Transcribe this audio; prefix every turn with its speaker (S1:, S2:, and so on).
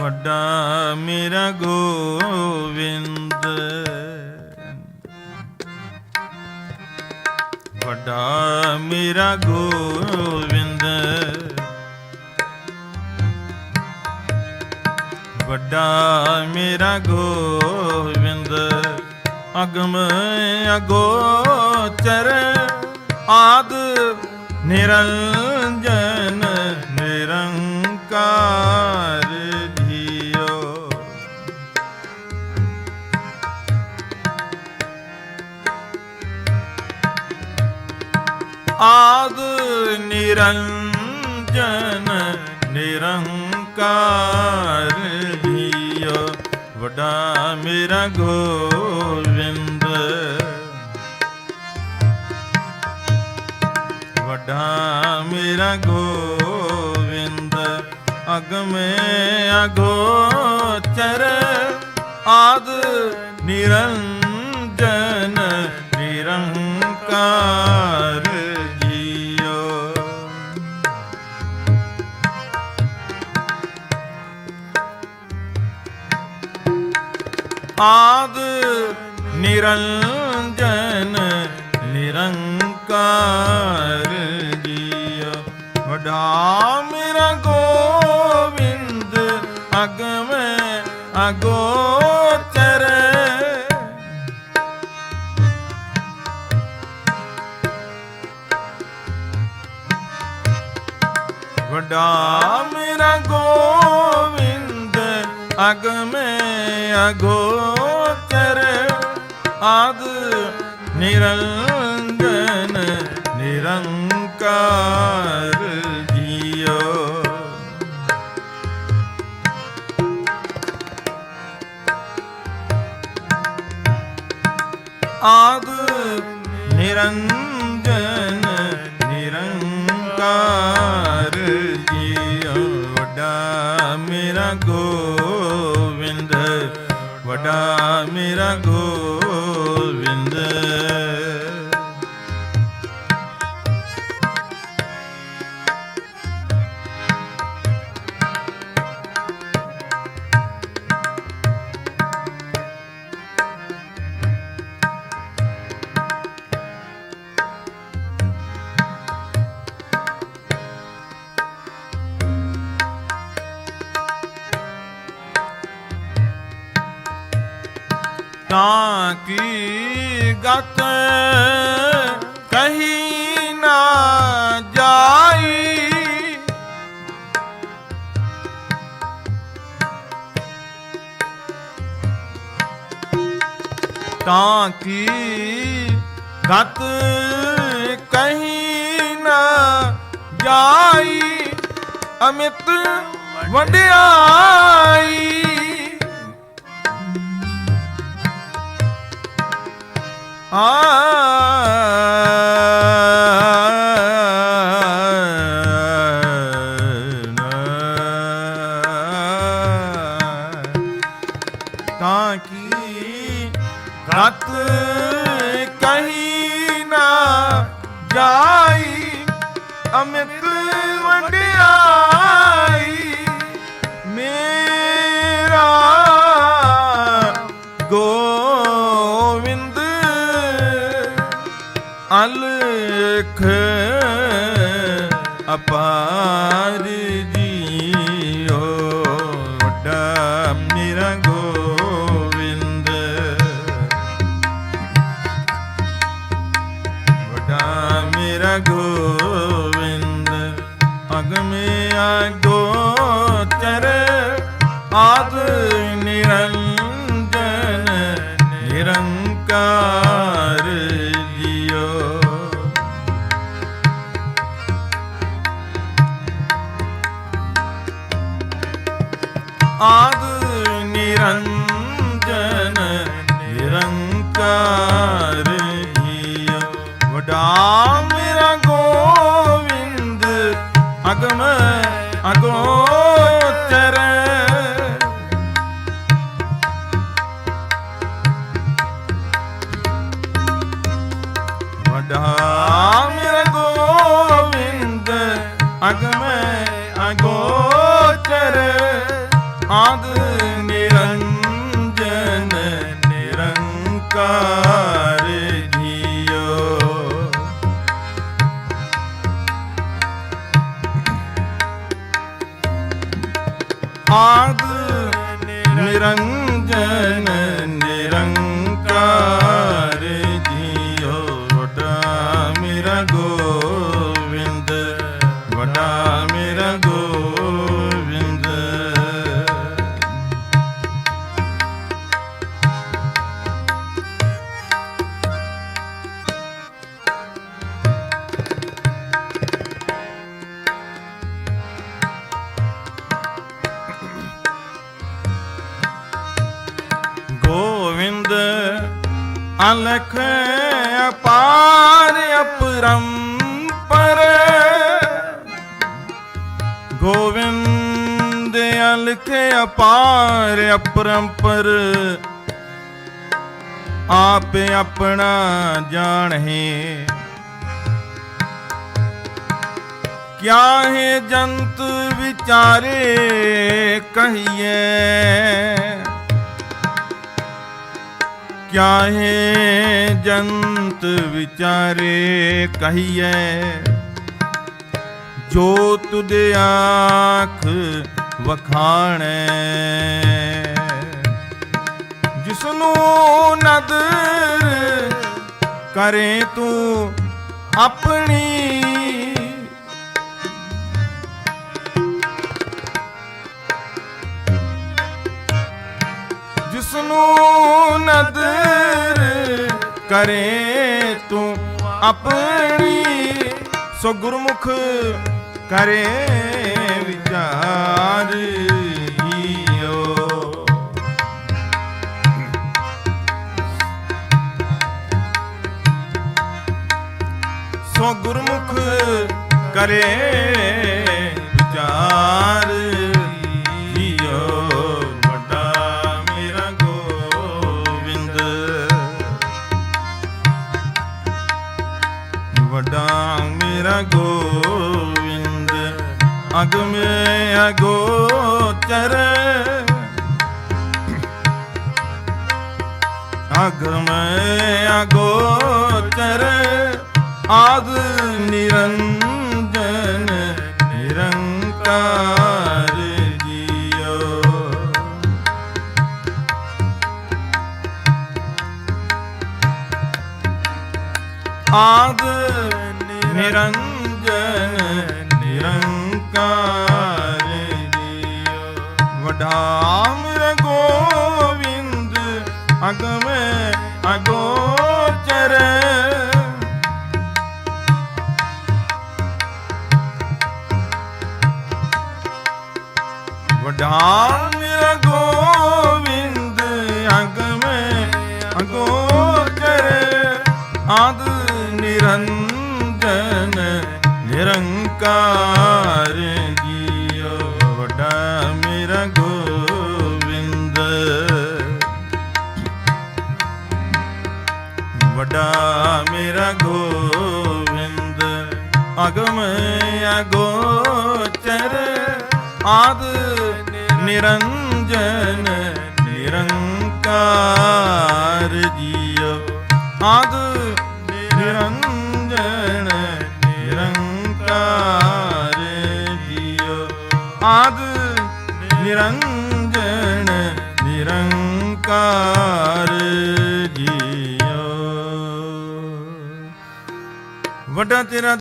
S1: ਵੱਡਾ ਮੇਰਾ ਗੋਵਿੰਦ। ਵੱਡਾ ਮੇਰਾ ਗੋਵਿੰਦ। ਵੱਡਾ ਮੇਰਾ ਗੋਵਿੰਦ। ਅਗਮ ਅਗੋਚਰ ਆਦ ਨਿਰੰਜਨ ਆਦ ਨਿਰੰਜਨ ਨਿਰੰਕਾਰ ਜੀਓ ਵੱਡਾ ਮੇਰਾ ਗੋਵਿੰਦ। ਵਡਾ ਮੇਰਾ ਗੋਵਿੰਦ। ਅਗਮੇ ਅਗੋਚਰ। ਆਦ ਨਿਰੰਜਨ ਨਿਰੰਕਾਰ ਆਦ ਨਿਰੰਜਨ ਨਿਰੰਕਾਰ ਜੀਓ ਵਡਾ ਮੇਰਾ ਗੋਵਿੰਦ ਅਗਮ ਅਗੋਚਰ। ਵਡਾ ਮੇਰਾ ਗੋਵਿੰਦ ਅਗਮੇ ਅਗੋਚਰ ਆਦ ਨਿਰੰਜਨ ਨਿਰੰਕਾਰ ਜੀਓ। ਆਦ ਨਿਰੰਜਨ ਮੇਰਾ ਗੋ ਕੀ ਗਤ ਕਹੀ ਨਾ ਜਾਈ। ਤਾਂ ਕੀ ਗਤ ਕਹੀ ਨਾ ਜਾਈ। ਅਮਿਤ ਵੰਡਿਆਈ। ਤਾਂ ਅਲਖ ਨਿਰੰਕਾਰ ਵਡਾ ਮੇਰਾ ਗੋਵਿੰਦ ਅਗਮ ਅਗੋਚਰ। ਵਡਾ ਮੇਰਾ ਗੋਵਿੰਦ ਅਗਮ ਅਲਖ ਅਪਾਰ ਅਪਰੰਪਰ। ਗੋਵਿੰਦ ਅਲਖ ਅਪਾਰ ਅਪਰੰਪਰ। ਆਪ ਆਪਣਾ ਜਾਣਹਿ। ਕਿਆ ਹੈ ਜੰਤ ਵਿਚਾਰੇ ਕਹੀਏ ਕਿਆ ਜੰਤ ਵਿਚਾਰੇ ਕਹੀਏ ਜੋ ਤੁਧ ਆਖ ਵਖਾਣੈ। ਜਿਸਨੂੰ ਨਦਰ ਕਰੇ ਤੂੰ ਆਪਣੀ ਜਿਸਨੂੰ ਨਦਰ ਕਰੇ ਤੂੰ ਆਪਣੀ ਸੋ ਗੁਰਮੁਖ ਕਰੇ ਵਿਚਾਰ ਹੀਓ। ਸੋ ਗੁਰਮੁਖ ਕਰੇ ਵਿਚਾਰ ਅਗਮੇ ਅਗੋਚਰ ਅਗਮੇ ਅਗੋਚਰ ਆਦ ਨਿਰੰਜਨ ਨਿਰੰਕਾਰ ਜੀਓ ਆਦ ਨਿਰੰਜਨ ਵਡਾ ਗੋਵਿੰਦ ਅਗਮ ਅਗੋਚਰ ਵਡਾ ਮੇਰਾ ਗੋਵਿੰਦ ਅਗਮੇ ਅਗੋਚਰ ਆਦ ਨਿਰੰਜਨ ਨਿਰੰਕਾਰ। ਵੱਡਾ ਮੇਰਾ ਗੋਵਿੰਦ ਅਗਮ ਅਗੋਚਰ ਆਦ ਨਿਰੰਜਨ ਨਿਰੰਕਾਰ ਜੀਓ ਆਦ ਵੱਡਾ ਤੇਰਾ